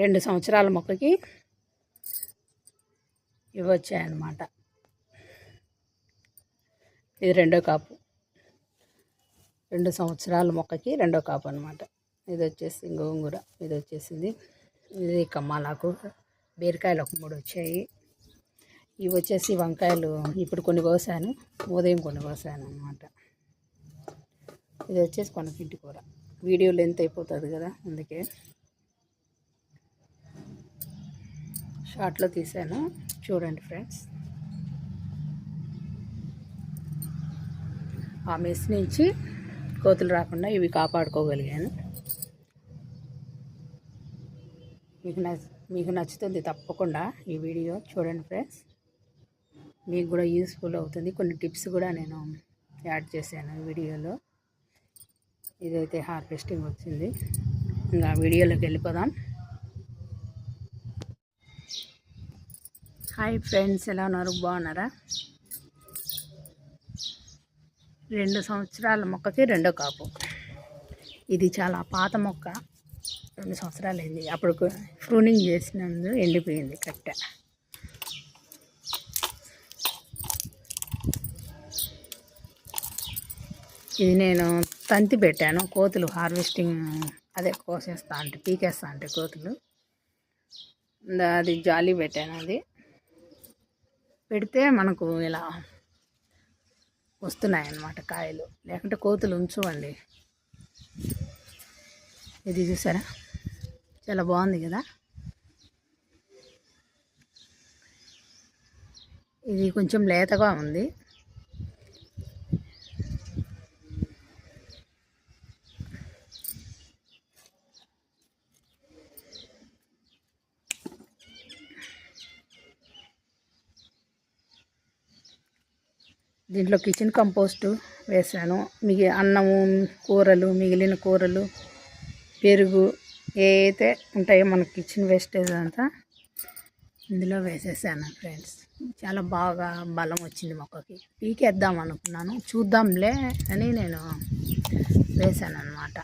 రెండు సంవత్సరాల మొక్కకి ఇవి వచ్చాయన్నమాట ఇది రెండో కాపు. రెండు సంవత్సరాల మొక్కకి రెండో కాపు అనమాట ఇది వచ్చేసి గోంగూర ఇది వచ్చేసింది. ఇది కమ్మాలాకు బీరకాయలు ఒక మూడు వచ్చాయి. ఇవి వచ్చేసి వంకాయలు ఇప్పుడు కొన్ని కోసాను. ఉదయం కొన్ని కోసాను అనమాట ఇది వచ్చేసి కొనకింటి కూర. వీడియో లెంత్ అయిపోతుంది కదా అందుకే. షార్ట్లో తీసాను. చూడండి ఫ్రెండ్స్. ఆ మెస్ నుంచి కోతులు రాకుండా ఇవి కాపాడుకోగలిగాను. మీకు నచ్చ మీకు నచ్చుతుంది తప్పకుండా ఈ వీడియో చూడండి ఫ్రెండ్స్. మీకు కూడా యూస్ఫుల్ అవుతుంది. కొన్ని టిప్స్ కూడా నేను యాడ్ చేశాను వీడియోలో. ఇదైతే హార్వెస్టింగ్ వచ్చింది. ఇంకా వీడియోలోకి వెళ్ళిపోదాం. హాయ్ ఫ్రెండ్స్ ఎలా ఉన్నారు? బాగున్నారా? రెండు సంవత్సరాల మొక్కకి రెండో కాపు. ఇది చాలా పాత మొక్క. రెండు సంవత్సరాలు అయింది అప్పుడు ప్రూనింగ్ చేసినందు ఎండిపోయింది కట్ట. ఇది నేను తంతి పెట్టాను. కోతులు హార్వెస్టింగ్ అదే కోసేస్తా అంటే పీకేస్తా అంటే కోతులు. అది జాలి పెట్టాను అది. పెడితే మనకు ఇలా వస్తున్నాయి అన్నమాట కాయలు. లేకుంటే కోతులు ఉంచువండి. ఇది చూసారా? చాలా బాగుంది కదా? ఇది కొంచెం లేతగా ఉంది. దీంట్లో కిచెన్ కంపోస్టు వేసాను మిగి అన్నము కూరలు మిగిలిన కూరలు పెరుగు ఏ అయితే ఉంటాయో మన కిచెన్ వేస్టేజ్ అంతా ఇందులో వేసేసాను ఫ్రెండ్స్ చాలా బాగా బలం వచ్చింది మొక్కకి. పీకేద్దాం అనుకున్నాను. చూద్దాంలే అని నేను వేసాను అనమాట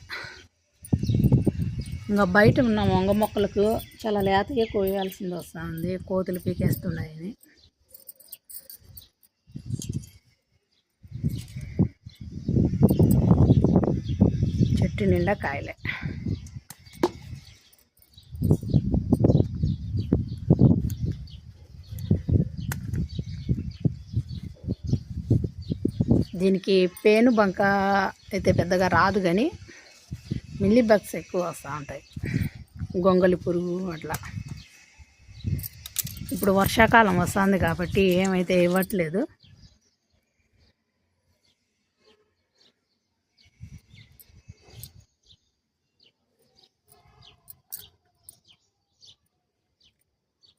ఇంకా బయట ఉన్న వంగ మొక్కలకు చాలా లేతగా కోయాల్సింది వస్తుంది. కోతులు పీకేస్తున్నాయని. చెట్టు నిండా కాయలే దీనికి పేను బంక అయితే పెద్దగా రాదు కానీ మిల్లీ బగ్స్ ఎక్కువ వస్తూ ఉంటాయి. గొంగలి పురుగు అట్లా. ఇప్పుడు వర్షాకాలం వస్తుంది కాబట్టి ఏమైతే ఇవ్వట్లేదు.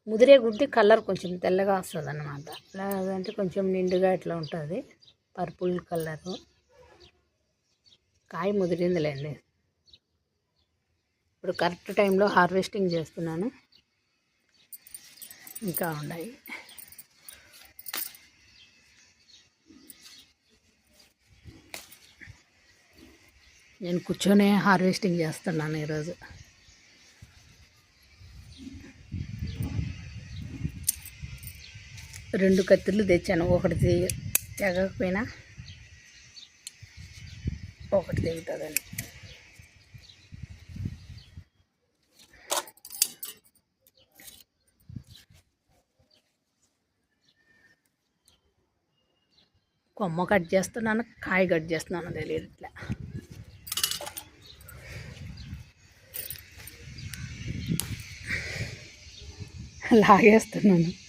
ముదిరే గుడ్డి కలర్ కొంచెం తెల్లగా వస్తుంది అనమాట లేదంటే కొంచెం నిండుగా ఇట్లా ఉంటుంది. పర్పుల్ కలరు కాయ ముదిరిందిలేండి. ఇప్పుడు కరెక్ట్ టైంలో హార్వెస్టింగ్ చేస్తున్నాను. ఇంకా ఉన్నాయి. నేను కూర్చొనే హార్వెస్టింగ్ చేస్తున్నాను ఈరోజు. రెండు కత్తులు తెచ్చాను. ఒకటి తెగకపోయినా ఒకటి తెగుతుందని. కొమ్మ కట్ చేస్తున్నాను కాయ కట్ చేస్తున్నాను తెలియదు ఇట్లా. లాగేస్తున్నాను.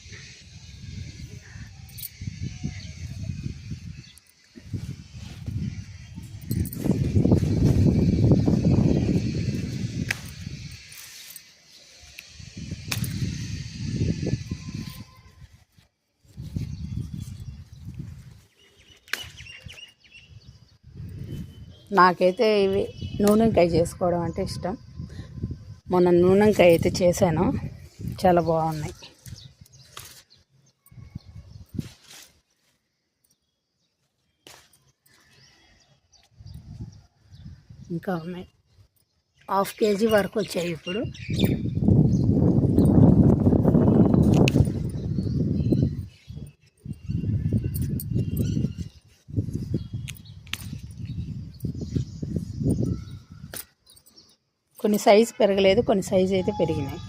నాకైతే ఇవి నూనెంకాయ చేసుకోవడం అంటే ఇష్టం. మొన్న నూనెంకాయ అయితే చేశాను. చాలా బాగున్నాయి. ఇంకా ఉన్నాయి. హాఫ్ కేజీ వరకు వచ్చాయి ఇప్పుడు. కొన్ని సైజు పెరగలేదు కొన్ని సైజు అయితే పెరిగినాయి.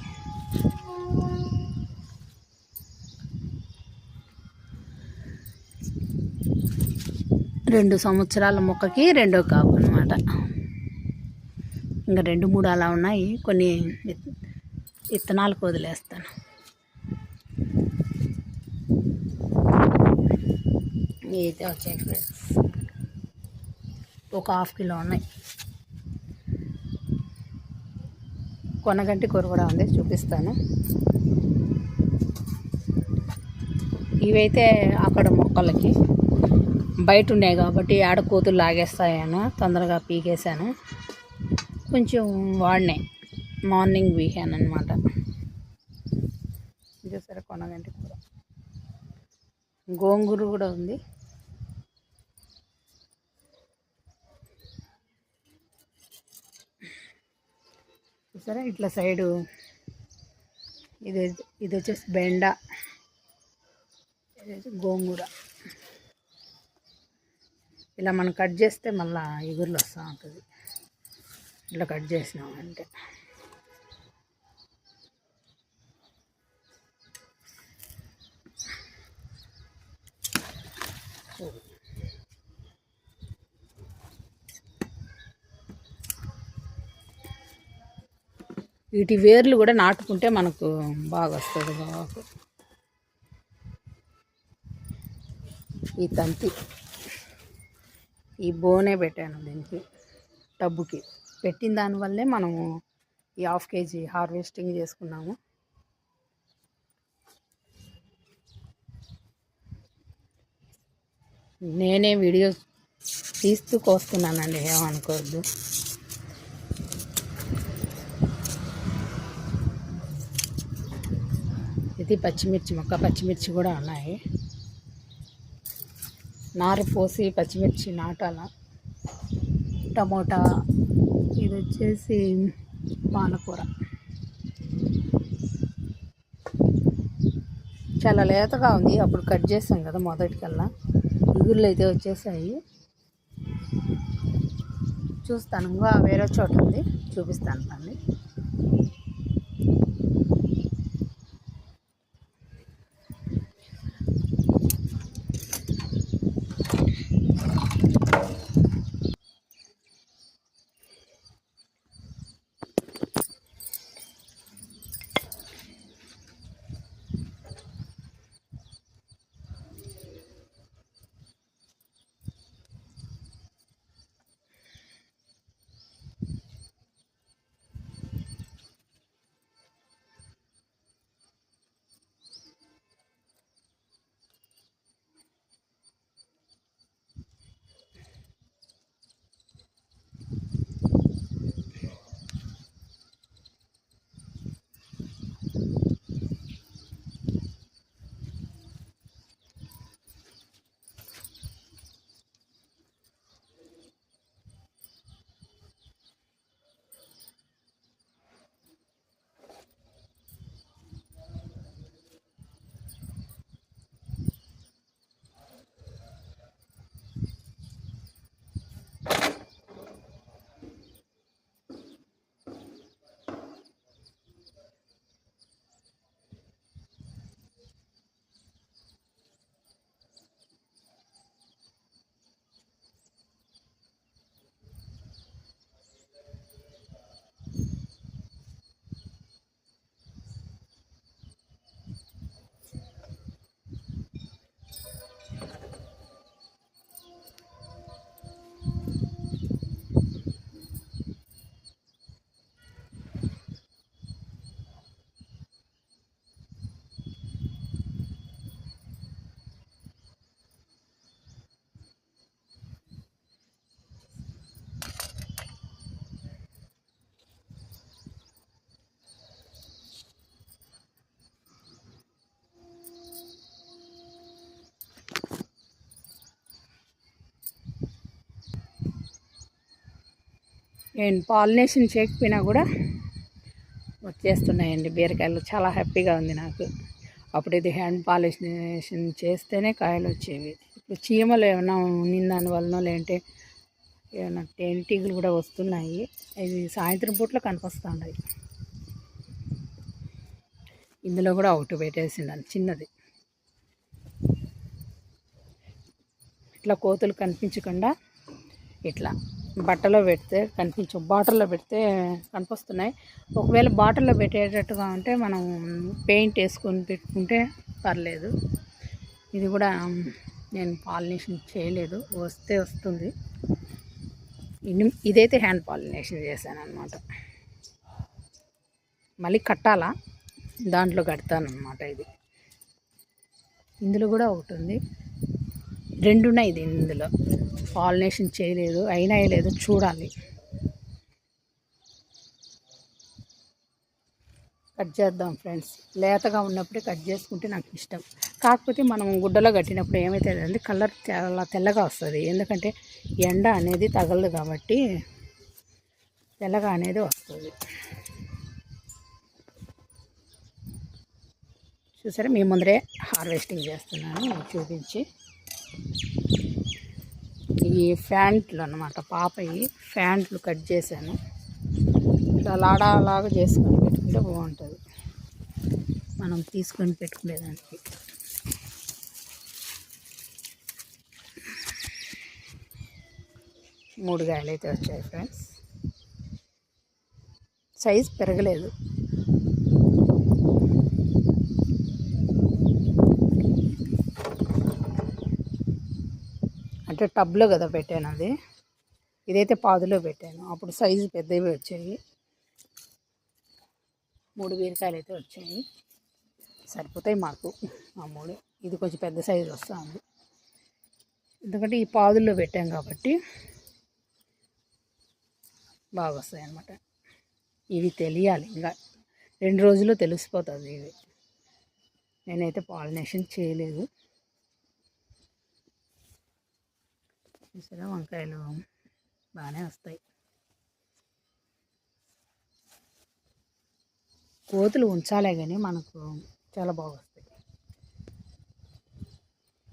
రెండు సంవత్సరాల మొక్కకి రెండో కాపు అనమాట ఇంకా రెండు మూడు అలా ఉన్నాయి. కొన్ని విత్తనాలకు వదిలేస్తాను. అయితే వచ్చాయి ఫ్రెండ్స్. ఒక హాఫ్ కిలో ఉన్నాయి. కొనగంటి కూర కూడా ఉంది చూపిస్తాను. ఇవైతే అక్కడ మొక్కలకి బయట ఉన్నాయి కాబట్టి ఆడ కూతురు లాగేస్తాయని తొందరగా పీకేశాను. కొంచెం వాడినాయి మార్నింగ్ వీకాను అనమాట చూసారా కొనగంటి కూర. గోంగూర కూడా ఉంది. చూసారా? ఇట్లా సైడు ఇది ఇది వచ్చేసి బెండ గోంగూర. ఇలా మనం కట్ చేస్తే మళ్ళీ ఎగురులు వస్తూ ఉంటుంది. ఇట్లా కట్ చేసినామంటే. వీటి వేర్లు కూడా నాటుకుంటే మనకు బాగా వస్తుంది బాగా. ఈ తంతి. ఈ బోనే పెట్టాను దీనికి టబ్బుకి. పెట్టిన దానివల్లే మనము ఈ హాఫ్ కేజీ హార్వెస్టింగ్ చేసుకున్నాము. నేనే వీడియో తీస్తూ కోస్తున్నానండి ఏమనుకోవద్దు. ఇది పచ్చిమిర్చి మొక్క పచ్చిమిర్చి కూడా ఉన్నాయి. నారు పోసి పచ్చిమిర్చి నాటాల. టమోటా ఇది వచ్చేసి పాలకూర. చాలా లేతగా ఉంది అప్పుడు కట్ చేసాం కదా మొదటికల్లా. ఇగుళ్ళు అయితే వచ్చేసాయి. చూస్తాను ఇంకా వేరే చోట ఉంది చూపిస్తాను అండి నేను పాలినేషన్ చేయకపోయినా కూడా వచ్చేస్తున్నాయండి బీరకాయలు. చాలా హ్యాపీగా ఉంది నాకు. అప్పుడు ఇది హ్యాండ్ పాలినేషన్ చేస్తేనే కాయలు వచ్చేవి. ఇప్పుడు చీమలు ఏమైనా ఉన్న దాని వలన లేదంటే ఏమైనా తేనెటీగలు కూడా వస్తున్నాయి. అవి సాయంత్రం పూట్లో కనిపిస్తున్నాయి ఇందులో కూడా ఒకటి పెట్టేసిండాను చిన్నది. ఇట్లా కోతులు కనిపించకుండా ఇట్లా. బట్టలో పెడితే కనిపించవు. బాటిల్లో పెడితే కనిపిస్తున్నాయి. ఒకవేళ బాటిల్లో పెట్టేటట్టుగా ఉంటే మనం పెయింట్ వేసుకొని పెట్టుకుంటే పర్లేదు. ఇది కూడా నేను పాలినేషన్ చేయలేదు. వస్తే వస్తుంది. ఇదైతే హ్యాండ్ పాలినేషన్ చేశాను అనమాట మళ్ళీ కట్టాలా? దాంట్లో కడతాను అనమాట ఇది. ఇందులో కూడా ఒకటి ఉంది. రెండు ఉన్నాయి ఇది ఇందులో. పాలినేషన్ చేయలేదు అయినా లేదో చూడాలి. కట్ చేద్దాం ఫ్రెండ్స్ లేతగా ఉన్నప్పుడే కట్ చేసుకుంటే నాకు ఇష్టం. కాకపోతే మనం గుడ్డలో కట్టినప్పుడు ఏమవుతుంది కలర్ చాలా తెల్లగా వస్తుంది. ఎందుకంటే ఎండ అనేది తగలదు కాబట్టి తెల్లగా అనేది వస్తుంది. చూసారా? మీ ముందరే హార్వెస్టింగ్ చేస్తున్నాను చూపించి. ఈ ఫ్యాంట్లు అన్నమాట. పాపయి ఫ్యాంట్లు కట్ చేశాను. ఇట్లా లాడాలాగా చేసుకొని పెట్టుకుంటే బాగుంటుంది. మనం తీసుకొని పెట్టుకునేదానికి. మూడు గాయలు అయితే వచ్చాయి ఫ్రెండ్స్. సైజ్ పెరగలేదు. అంటే టబ్లో కదా పెట్టాను అది. ఇదైతే పాదులో పెట్టాను. అప్పుడు సైజు పెద్దవి వచ్చాయి. మూడు బీరకాయలు అయితే వచ్చాయి. సరిపోతాయి మాకు ఆ మూడు ఇది కొంచెం పెద్ద సైజు వస్తుంది. ఎందుకంటే ఈ పాదుల్లో పెట్టాం కాబట్టి బాగా వస్తాయి అన్నమాట. ఇవి తెలియాలి ఇంకా. రెండు రోజుల్లో తెలిసిపోతుంది ఇది నేనైతే పాలినేషన్ చేయలేదు. చూసారా? వంకాయలు బాగానే వస్తాయి. కోతులు ఉంచాలే కానీ మనకు చాలా బాగా వస్తాయి.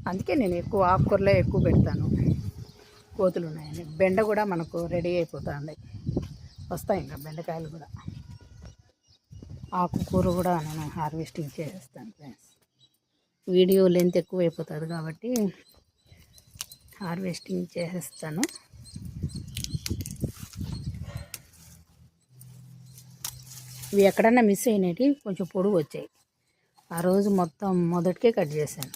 అందుకే నేను ఎక్కువ ఆకుకూరలే ఎక్కువ పెడతాను. కోతులు ఉన్నాయని. బెండ కూడా మనకు రెడీ అయిపోతుంది. వస్తాయి ఇంకా బెండకాయలు కూడా. ఆకుకూర కూడా నేను హార్వెస్టింగ్ చేసేస్తాను ఫ్రెండ్స్. వీడియో లెంత్ ఎక్కువ అయిపోతుంది కాబట్టి హార్వెస్టింగ్ చేసేస్తాను. ఇవి ఎక్కడన్నా మిస్ అయినవి కొంచెం పొడుగు వచ్చాయి. ఆ రోజు మొత్తం మొదటికే కట్ చేశాను.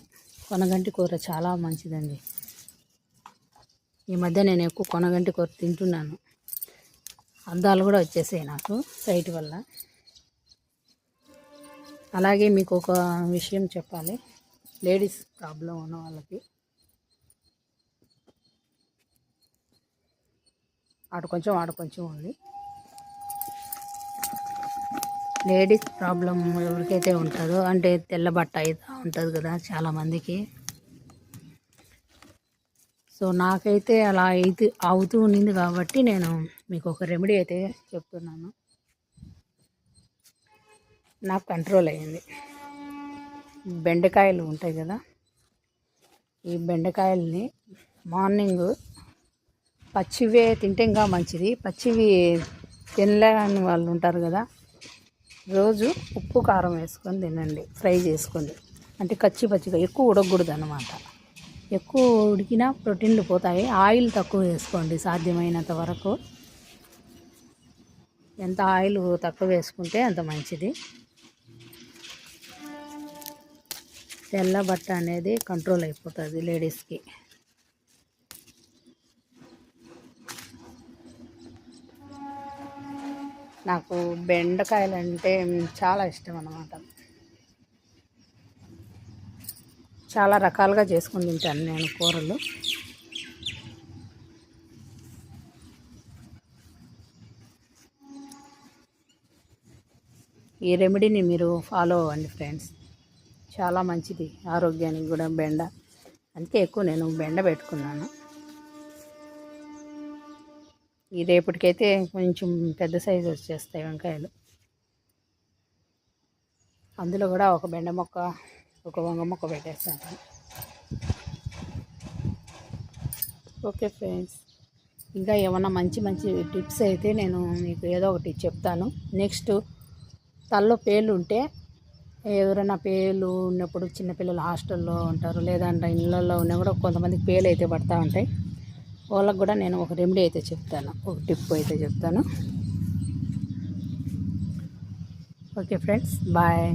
కొనగంటి కూర చాలా మంచిదండి. ఈ మధ్య నేను ఎక్కువ కొనగంటి కూర తింటున్నాను. అద్దాలు కూడా వచ్చేసాయి నాకు సైట్ వల్ల. అలాగే మీకు ఒక విషయం చెప్పాలి. లేడీస్ ప్రాబ్లం ఉన్న వాళ్ళకి అటు కొంచెం ఆడు కొంచెం ఉంది. లేడీస్ ప్రాబ్లం ఎవరికైతే ఉంటుందో అంటే తెల్ల బట్ట అయితే ఉంటుంది కదా చాలామందికి. సో నాకైతే అలా అయితే అవుతూ ఉండింది కాబట్టి నేను మీకు ఒక రెమెడీ అయితే చెప్తున్నాను. నాకు కంట్రోల్ అయ్యింది. బెండకాయలు ఉంటాయి కదా ఈ బెండకాయల్ని మార్నింగ్ పచ్చివే తింటే ఇంకా మంచిది. పచ్చివి తినలేని వాళ్ళు ఉంటారు కదా. రోజు ఉప్పు కారం వేసుకొని తినండి. ఫ్రై చేసుకొని. అంటే కచ్చి పచ్చిగా ఎక్కువ ఉడకకూడదు అనమాట ఎక్కువ ఉడికినా ప్రోటీన్లు పోతాయి. ఆయిల్ తక్కువ వేసుకోండి సాధ్యమైనంత వరకు. ఎంత ఆయిల్ తక్కువ వేసుకుంటే అంత మంచిది. తెల్ల బట్ట అనేది కంట్రోల్ అయిపోతుంది లేడీస్కి. నాకు బెండకాయలు అంటే చాలా ఇష్టం అన్నమాట చాలా రకాలుగా చేసుకొని తింటాను నేను కూరలు. ఈ రెమెడీని మీరు ఫాలో అవ్వండి ఫ్రెండ్స్. చాలా మంచిది. ఆరోగ్యానికి కూడా బెండ. అందుకే ఎక్కువ నేను బెండ పెట్టుకున్నాను. ఈ రేపటికైతే కొంచెం పెద్ద సైజు వచ్చేస్తాయి వంకాయలు. అందులో కూడా ఒక బెండ మొక్క ఒక వంగ మొక్క పెట్టేస్తాను. ఓకే ఫ్రెండ్స్ ఇంకా ఏమన్నా మంచి మంచి టిప్స్ అయితే నేను మీకు ఏదో ఒకటి చెప్తాను. నెక్స్ట్ తల్లో పేలు ఉంటే ఎవరైనా పేర్లు ఉన్నప్పుడు చిన్నపిల్లలు హాస్టల్లో ఉంటారు లేదంటే ఇళ్ళల్లో ఉన్నా కూడా కొంతమందికి పేలు అయితే పడతా ఉంటాయి. వాళ్ళకు కూడా నేను ఒక రెమెడీ అయితే చెప్తాను. ఒక టిప్ అయితే చెప్తాను. Okay friends bye.